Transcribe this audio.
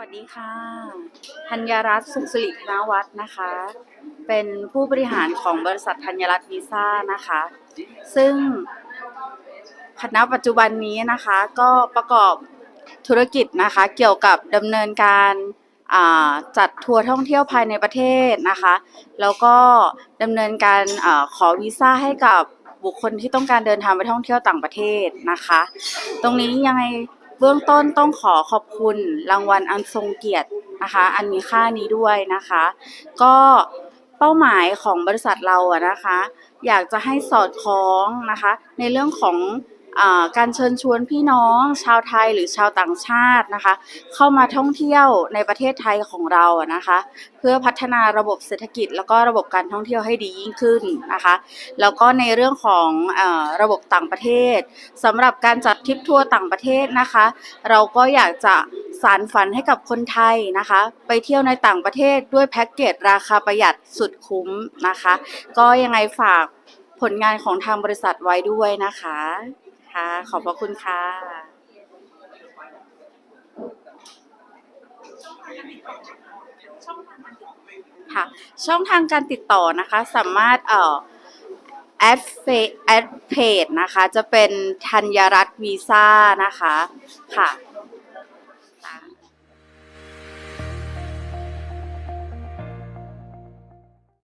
วัสดีค่ะธัญรัตน์สุขสิริธนวัฒน์นะคะ เป็นผู้บริหารของบริษัทธัญรัตน์วีซ่านะคะ ซึ่งคณะปัจจุบันนี้นะคะก็ประกอบธุรกิจนะคะเกี่ยวกับดำเนินการจัดทัวร์ท่องเที่ยวภายในประเทศนะคะ แล้วก็ดำเนินการอขอวีซ่าให้กับบุคคลที่ต้องการเดินทางไปท่องเที่ยวต่างประเทศนะคะ ตรงนี้ยังไง เบื้องต้นต้องขอขอบคุณรางวัลอันทรงเกียรตินะคะ อันมีค่านี้ด้วยนะคะ ก็เป้าหมายของบริษัทเราอะนะคะ อยากจะให้สอดคล้องนะคะ ในเรื่องของ การเชิญชวนพี่น้องชาวไทยหรือชาวต่างชาตินะคะ เข้ามาท่องเที่ยวในประเทศไทยของเรานะคะ เพื่อพัฒนาระบบเศรษฐกิจ แล้วก็ระบบการท่องเที่ยวให้ดียิ่งขึ้นนะคะ แล้วก็ในเรื่องของอระบบต่างประเทศสำหรับการจัดทริปทัวร์ต่างประเทศนะคะ เราก็อยากจะสารฝันให้กับคนไทยนะคะ ไปเที่ยวในต่างประเทศด้วยแพ็กเกจราคาประหยัดสุดคุ้มนะคะ ก็ยังไงฝากผลงานของทางบริษัทไว้ด้วยนะคะ ค่ะ ขอบพระคุณค่ะ ค่ะ ช่องทางการติดต่อนะคะ สามารถเอ่อแอดเฟแอดเพจนะคะ จะเป็นธัญรัตน์วีซ่านะคะ ค่ะ